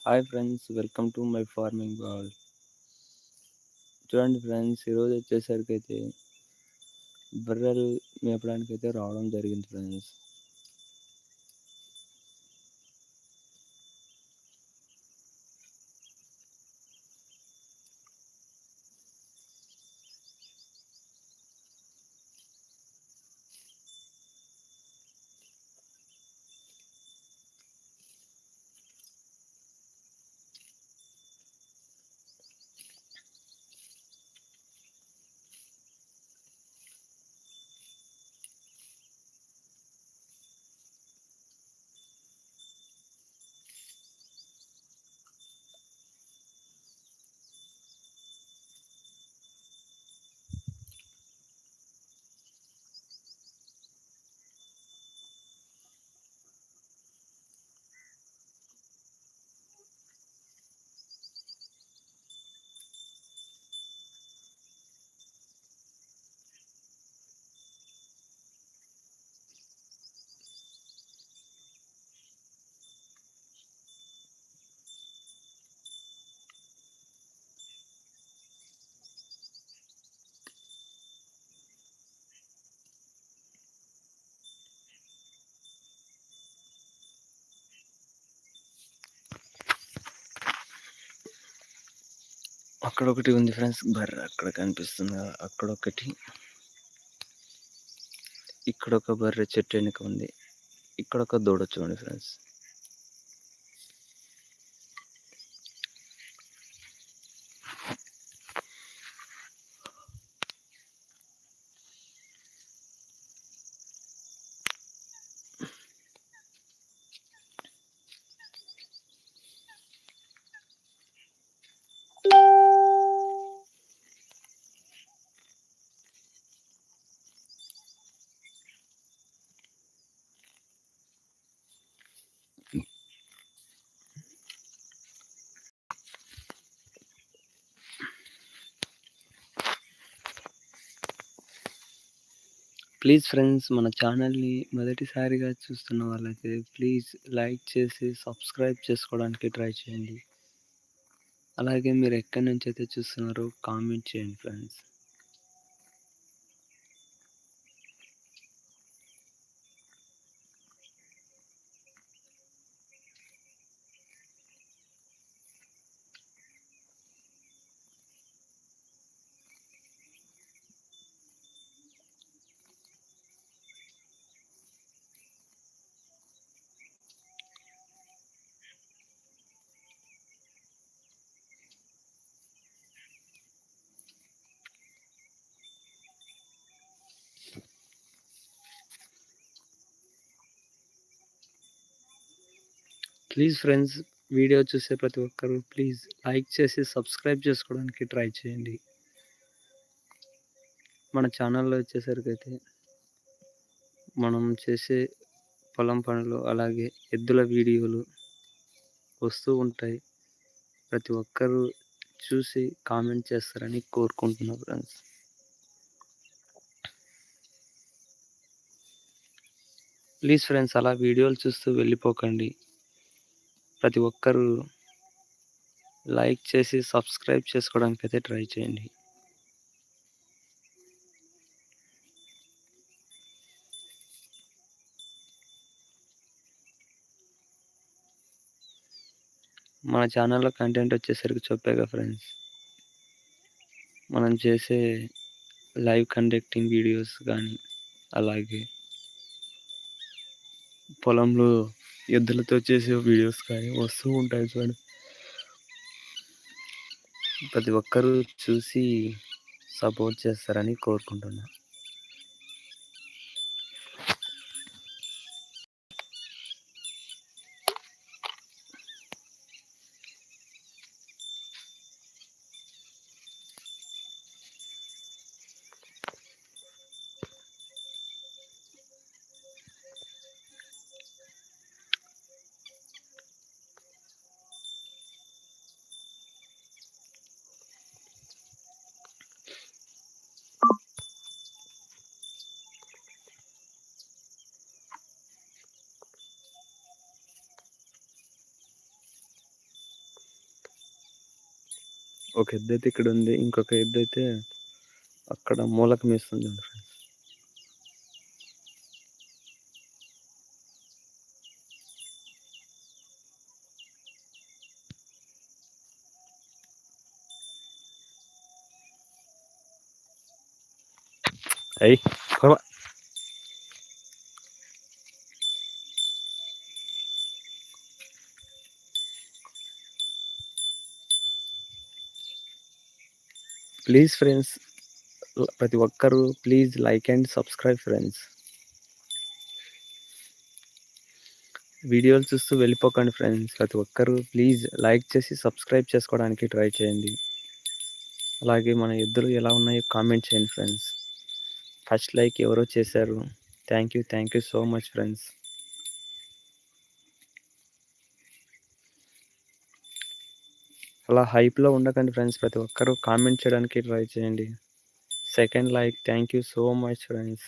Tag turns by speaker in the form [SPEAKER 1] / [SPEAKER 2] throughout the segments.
[SPEAKER 1] Hi friends welcome to my farming ball చూడండి friends ఈరోజు వచ్చేసరికి అయితే బర్రెలు మేపడానికి అయితే రావడం జరిగింది ఫ్రెండ్స్ అక్కడ ఒకటి ఉంది ఫ్రెండ్స్. బర్రె అక్కడ కనిపిస్తుంది కదా అక్కడ ఒకటి ఇక్కడ ఒక బర్రె చెట్టు వెనుక ఉంది. ఇక్కడ ఒక దూడ చూడండి ఫ్రెండ్స్. ప్లీజ్ ఫ్రెండ్స్ మన ఛానల్ని మొదటిసారిగా చూస్తున్న వాళ్ళైతే ప్లీజ్ లైక్ చేసి సబ్స్క్రైబ్ చేసుకోవడానికి ట్రై చేయండి. అలాగే మీరు ఎక్కడి నుంచి అయితే చూస్తున్నారో కామెంట్ చేయండి ఫ్రెండ్స్ ప్లీజ్ ఫ్రెండ్స్ వీడియో చూసే ప్రతి ఒక్కరు ప్లీజ్ లైక్ చేసి సబ్స్క్రైబ్ చేసుకోవడానికి ట్రై చేయండి. మన ఛానల్లో వచ్చేసరికి అయితే మనం చేసే పొలం పనులు అలాగే ఎద్దుల వీడియోలు వస్తూ ఉంటాయి. ప్రతి ఒక్కరూ చూసి కామెంట్ చేస్తారని కోరుకుంటున్నా ఫ్రెండ్స్ ప్లీజ్ ఫ్రెండ్స్ అలా వీడియోలు చూస్తూ వెళ్ళిపోకండి. ప్రతి ఒక్కరూ లైక్ చేసి సబ్స్క్రైబ్ చేసుకోవడానికి అయితే ట్రై చేయండి. మన ఛానల్లో కంటెంట్ వచ్చేసరికి చెప్పేగా ఫ్రెండ్స్ మనం చేసే లైవ్ కండక్టింగ్ వీడియోస్ కానీ అలాగే పొలంలో ఎద్దులతో చేసే వీడియోస్ కానీ వస్తూ ఉంటాయి చూడండి. ప్రతి ఒక్కరూ చూసి సపోర్ట్ చేస్తారని కోరుకుంటున్నాను ఒక ఎద్దైతే ఇక్కడ ఉంది ఇంకొక ఎద్దైతే అక్కడ మూలకు మేస్తుంది ఫ్రెండ్స్ అయ్యి ప్లీజ్ ఫ్రెండ్స్ ప్రతి ఒక్కరూ please like and subscribe friends వీడియోలు చూస్తూ వెళ్ళిపోకండి ఫ్రెండ్స్ ప్రతి ఒక్కరూ ప్లీజ్ లైక్ చేసి సబ్స్క్రైబ్ చేసుకోవడానికి ట్రై చేయండి. అలాగే మన ఎద్దులు ఎలా ఉన్నాయో కామెంట్ చేయండి ఫ్రెండ్స్ ఫస్ట్ లైక్ ఎవరో చేశారు. Thank you thank you so much friends అలా హైప్లో ఉండకండి ఫ్రెండ్స్ ప్రతి ఒక్కరూ కామెంట్ చేయడానికి ట్రై చేయండి. Second like thank you so much friends.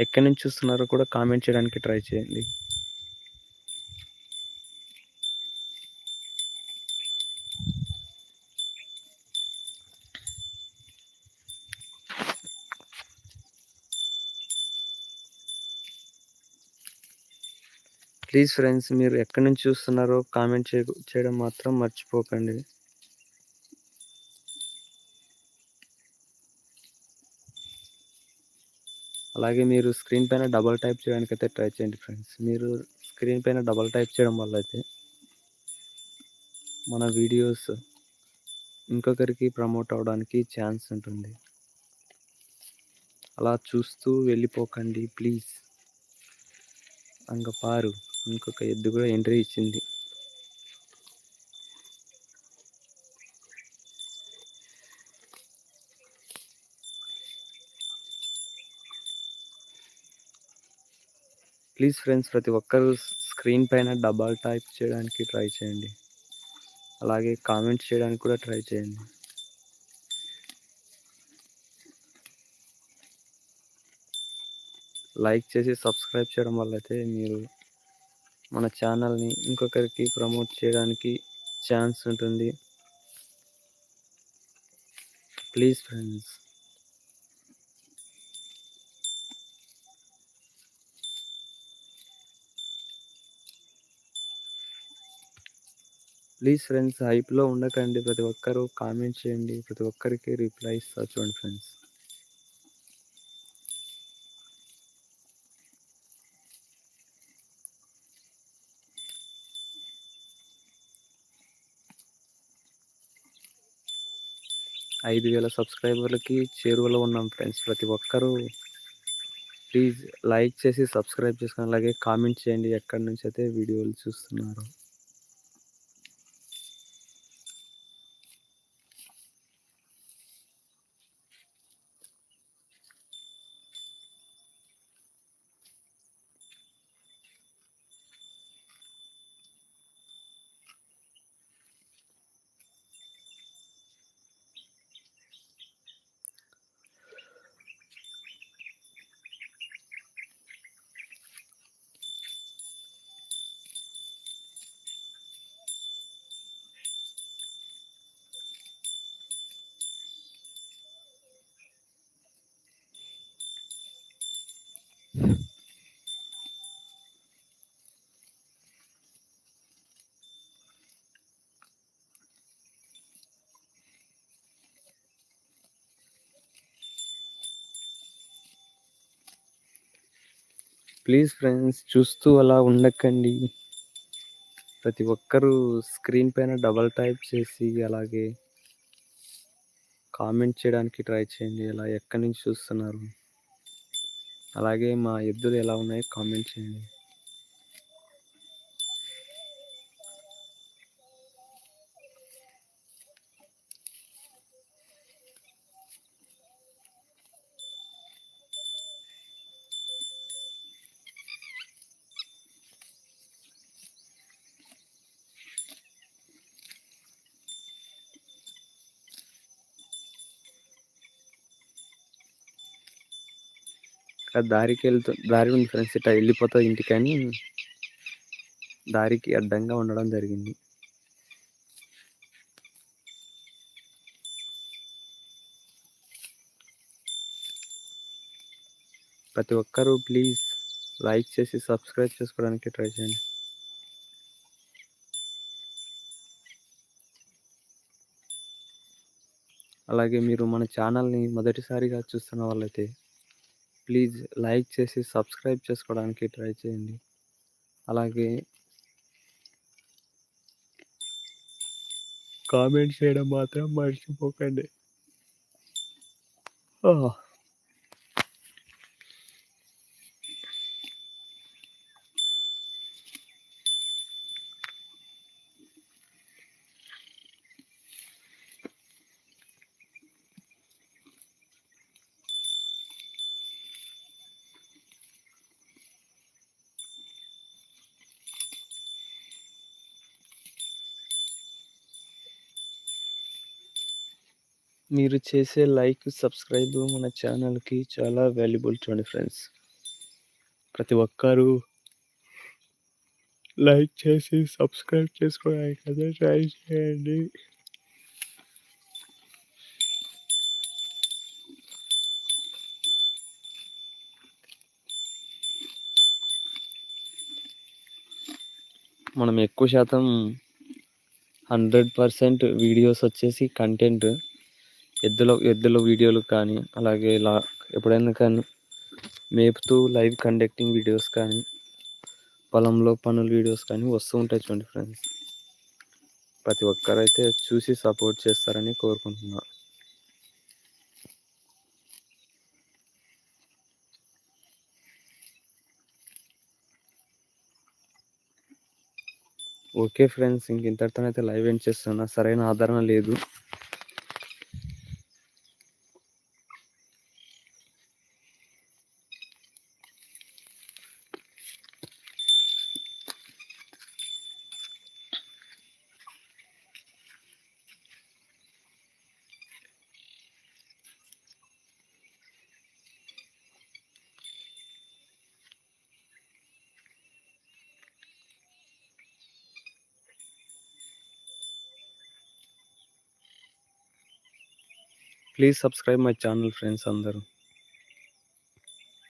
[SPEAKER 1] ఎక్కడి నుంచి చూస్తున్నారో కూడా కామెంట్ చేయడానికి ట్రై చేయండి. ప్లీజ్ ఫ్రెండ్స్ మీరు ఎక్కడి నుంచి చూస్తున్నారో కామెంట్ చేయడం మాత్రం మర్చిపోకండి. అలాగే మీరు స్క్రీన్ పైన డబల్ టైప్ చేయడానికి అయితే ట్రై చేయండి ఫ్రెండ్స్. మీరు స్క్రీన్ పైన డబల్ టైప్ చేయడం వల్ల అయితే మన వీడియోస్ ఇంకొకరికి ప్రమోట్ అవడానికి ఛాన్స్ ఉంటుంది. అలా చూస్తూ వెళ్ళిపోకండి ప్లీజ్. అంగపారు. ఇంకొక ఎద్దు కూడా ఎంట్రీ ఇచ్చింది. ప్లీజ్ ఫ్రెండ్స్ ప్రతి ఒక్కరు స్క్రీన్ పైన డబల్ టైప్ చేయడానికి ట్రై చేయండి. అలాగే కామెంట్స్ చేయడానికి కూడా ట్రై చేయండి. లైక్ చేసి సబ్స్క్రైబ్ చేయడం వల్ల అయితే మీరు మన ఛానల్ని ఇంకొకరికి ప్రమోట్ చేయడానికి ఛాన్స్ ఉంటుంది. Please friends. ప్లీజ్ ఫ్రెండ్స్ హైప్లో ఉండకండి. ప్రతి ఒక్కరూ కామెంట్ చేయండి. ప్రతి ఒక్కరికి రిప్లై ఇస్తా. చూడండి ఫ్రెండ్స్. ఐదు వేల సబ్స్క్రైబర్లకి చేరువలో ఉన్నాం ఫ్రెండ్స్. ప్రతి ఒక్కరూ ప్లీజ్ లైక్ చేసి సబ్స్క్రైబ్ చేసుకుని అలాగే కామెంట్ చేయండి. ఎక్కడి నుంచి అయితే వీడియోలు చూస్తున్నారు. ప్లీజ్ ఫ్రెండ్స్ చూస్తూ అలా ఉండకండి. ప్రతి ఒక్కరూ స్క్రీన్ పైన డబల్ టైప్ చేసి అలాగే కామెంట్ చేయడానికి ట్రై చేయండి. ఇలా ఎక్కడి నుంచి చూస్తున్నారు? అలాగే మా ఎద్దులు ఎలా ఉన్నాయో కామెంట్ చేయండి. దారికి వెళ్తూ దారి ఉంది ఫ్రెండ్స్ ఇట్లా వెళ్ళిపోతుంది ఇంటికని దారికి అడ్డంగా ఉండడం జరిగింది. ప్రతి ఒక్కరూ ప్లీజ్ లైక్ చేసి సబ్స్క్రైబ్ చేసుకోవడానికి ట్రై చేయండి. అలాగే మీరు మన ఛానల్ని మొదటిసారిగా చూస్తున్న వాళ్ళైతే ప్లీజ్ లైక్ చేసి సబ్స్క్రైబ్ చేసుకోవడానికి ట్రై చేయండి. అలాగే కామెంట్ చేయడం మాత్రం మర్చిపోకండి. మీరు చేసే లైక్ సబ్స్క్రైబ్ మన ఛానల్కి చాలా వాల్యుబుల్ చూడండి ఫ్రెండ్స్. ప్రతి ఒక్కరూ లైక్ చేసి సబ్స్క్రైబ్ చేసుకోవడానికి అదే ట్రై చేయండి. మనం ఎక్కువ శాతం హండ్రెడ్ పర్సెంట్ వీడియోస్ వచ్చేసి కంటెంట్ ఎద్దుల ఎద్దుల వీడియోలు కానీ అలాగే ఇలా ఎప్పుడైనా కానీ మేపుతూ లైవ్ కండక్టింగ్ వీడియోస్ కానీ పొలంలో పనుల వీడియోస్ కానీ వస్తూ ఉంటాయి చూడండి ఫ్రెండ్స్ ప్రతి ఒక్కరైతే చూసి సపోర్ట్ చేస్తారని కోరుకుంటున్నా. ఓకే ఫ్రెండ్స్ ఇంక ఇంతటితోనైతే లైవ్ ఎండ్ చేస్తున్నా. సరైన ఆదరణ లేదు. Please subscribe my channel friends అందరూ.